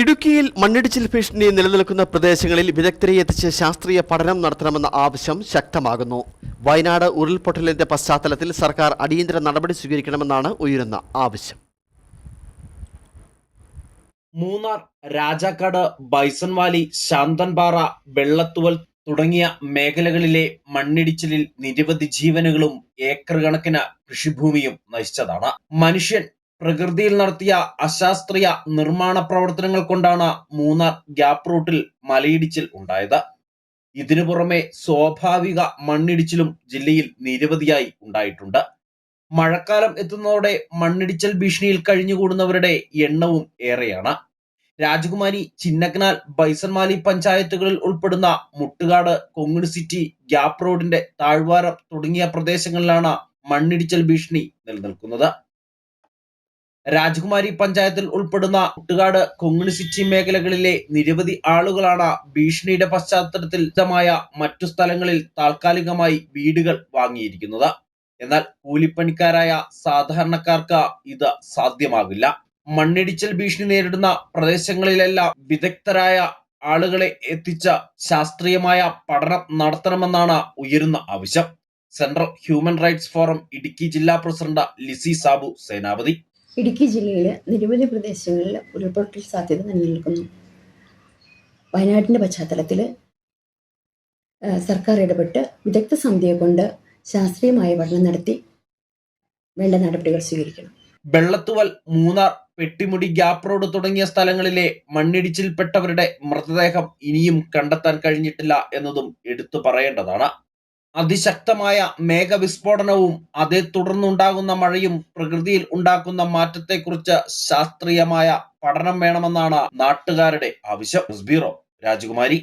ഇടുക്കിയിൽ മണ്ണിടിച്ചിൽ ഭീഷണി നിലനിൽക്കുന്ന പ്രദേശങ്ങളിൽ വിദഗ്ധരെ എത്തിച്ച് ശാസ്ത്രീയ പഠനം നടത്തണമെന്ന ആവശ്യം ശക്തമാകുന്നു. വയനാട് ഉരുൾപൊട്ടലിന്റെ പശ്ചാത്തലത്തിൽ സർക്കാർ അടിയന്തര നടപടി സ്വീകരിക്കണമെന്നാണ് ഉയരുന്ന ആവശ്യം. മൂന്നാർ രാജാക്കാട് ബൈസൺവാലി ശാന്തൻപാറ വെള്ളത്തുവൽ തുടങ്ങിയ മേഖലകളിലെ മണ്ണിടിച്ചിലിൽ നിരവധി ജീവനുകളും ഏക്കർ കണക്കിന് കൃഷിഭൂമിയും നശിച്ചതാണ്. മനുഷ്യൻ പ്രകൃതിയിൽ നടത്തിയ അശാസ്ത്രീയ നിർമ്മാണ പ്രവർത്തനങ്ങൾ കൊണ്ടാണ് മൂന്നാർ ഗ്യാപ്പ് റൂട്ടിൽ മലയിടിച്ചിൽ ഉണ്ടായത്. ഇതിനു പുറമെ സ്വാഭാവിക മണ്ണിടിച്ചിലും ജില്ലയിൽ നിരവധിയായി ഉണ്ടായിട്ടുണ്ട്. മഴക്കാലം എത്തുന്നതോടെ മണ്ണിടിച്ചൽ ഭീഷണിയിൽ കഴിഞ്ഞുകൂടുന്നവരുടെ എണ്ണവും ഏറെയാണ്. രാജകുമാരി ചിന്നക്കനാൽ ബൈസൺമാലി പഞ്ചായത്തുകളിൽ ഉൾപ്പെടുന്ന മുട്ടുകാട് കൊങ്ങിണി സിറ്റി ഗ്യാപ്പ് റോഡിന്റെ താഴ്വാരം തുടങ്ങിയ പ്രദേശങ്ങളിലാണ് മണ്ണിടിച്ചൽ ഭീഷണി നിലനിൽക്കുന്നത്. രാജകുമാരി പഞ്ചായത്തിൽ ഉൾപ്പെടുന്ന കുട്ടുകാട് കൊങ്ങിണി സിറ്റി മേഖലകളിലെ നിരവധി ആളുകളാണ് ഭീഷണിയുടെ പശ്ചാത്തലത്തിൽ വിശദമായ മറ്റു സ്ഥലങ്ങളിൽ താൽക്കാലികമായി വീടുകൾ വാങ്ങിയിരിക്കുന്നത്. എന്നാൽ കൂലിപ്പണിക്കാരായ സാധാരണക്കാർക്ക് ഇത് സാധ്യമാകില്ല. മണ്ണിടിച്ചൽ ഭീഷണി നേരിടുന്ന പ്രദേശങ്ങളിലെല്ലാം വിദഗ്ധരായ ആളുകളെ എത്തിച്ച ശാസ്ത്രീയമായ പഠനം നടത്തണമെന്നാണ് ഉയരുന്ന ആവശ്യം. Central human rights forum Idukki ജില്ലാ പ്രസിഡന്റ് ലിസി സാബു സേനാപതി. ഇടുക്കി ജില്ലയിലെ നിരവധി പ്രദേശങ്ങളിൽ ഉരുൾപൊട്ടൽ സാധ്യത നിലനിൽക്കുന്നു. വയനാട്ടിന്റെ പശ്ചാത്തലത്തിൽ സർക്കാർ ഇടപെട്ട് വിദഗ്ധ സമിതിയെ കൊണ്ട് ശാസ്ത്രീയമായ പഠനം നടത്തി വേണ്ട നടപടികൾ സ്വീകരിക്കണം. വെള്ളത്തുവൽ മൂന്നാർ പെട്ടിമുടി ഗ്യാപ് റോഡ് തുടങ്ങിയ സ്ഥലങ്ങളിലെ മണ്ണിടിച്ചിൽപ്പെട്ടവരുടെ മൃതദേഹം ഇനിയും കണ്ടെത്താൻ കഴിഞ്ഞിട്ടില്ല എന്നതും എടുത്തു പറയേണ്ടതാണ്. അതിശക്തമായ മേഘവിസ്ഫോടനവും അതേ തുടർന്നുണ്ടാകുന്ന മഴയും പ്രകൃതിയിൽ ഉണ്ടാക്കുന്ന മാറ്റത്തെക്കുറിച്ച് ശാസ്ത്രീയമായ പഠനം വേണമെന്നാണ് നാട്ടുകാരുടെ ആവശ്യം. ബ്യൂറോ രാജകുമാരി.